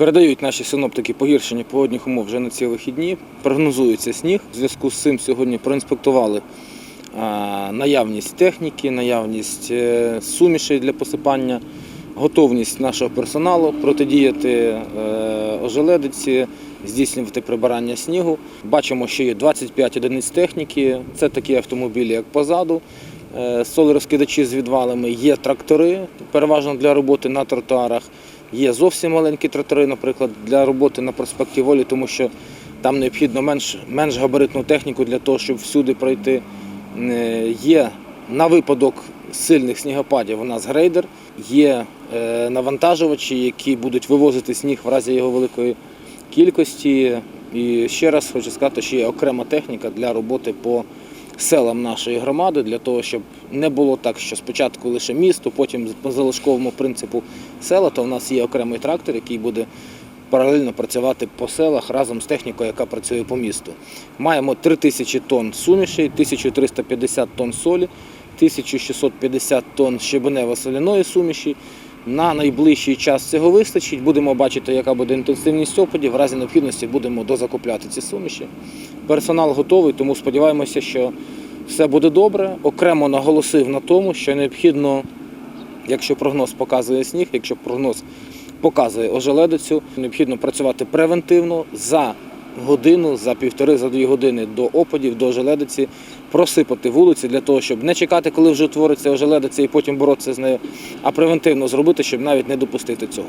Передають наші синоптики погіршення погодних умов вже на ці вихідні. Прогнозується сніг. В зв'язку з цим сьогодні проінспектували наявність техніки, наявність е, сумішей для посипання, готовність нашого персоналу протидіяти е, ожеледиці, здійснювати прибирання снігу. Бачимо, що є 25 одиниць техніки. Це такі автомобілі, як позаду. Е, Солерозкидачі з відвалами, є трактори, переважно для роботи на тротуарах. Є зовсім маленькі трактори, наприклад, для роботи на проспекті Волі, тому що там необхідно менш, менш габаритну техніку для того, щоб всюди пройти. Е, Є на випадок сильних снігопадів у нас грейдер, є е, навантажувачі, які будуть вивозити сніг в разі його великої кількості. І ще раз хочу сказати, що є окрема техніка для роботи по селам нашої громади, для того, щоб не було так, що спочатку лише місто, потім по залишковому принципу села, то в нас є окремий трактор, який буде паралельно працювати по селах разом з технікою, яка працює по місту. Маємо 3000 тонн сумішей, 1350 тонн солі, 1650 тонн щебенево-соляної суміші. На найближчий час цього вистачить. Будемо бачити, яка буде інтенсивність опадів. В разі необхідності будемо дозакупляти ці суміші. Персонал готовий, тому сподіваємося, що все буде добре. Окремо наголосив на тому, що необхідно, якщо прогноз показує сніг, якщо прогноз показує ожеледицю, необхідно працювати превентивно за годину, за півтори, за дві години до опадів, до ожеледиці, просипати вулиці для того, щоб не чекати, коли вже утвориться ожеледиця і потім боротися з нею, а превентивно зробити, щоб навіть не допустити цього.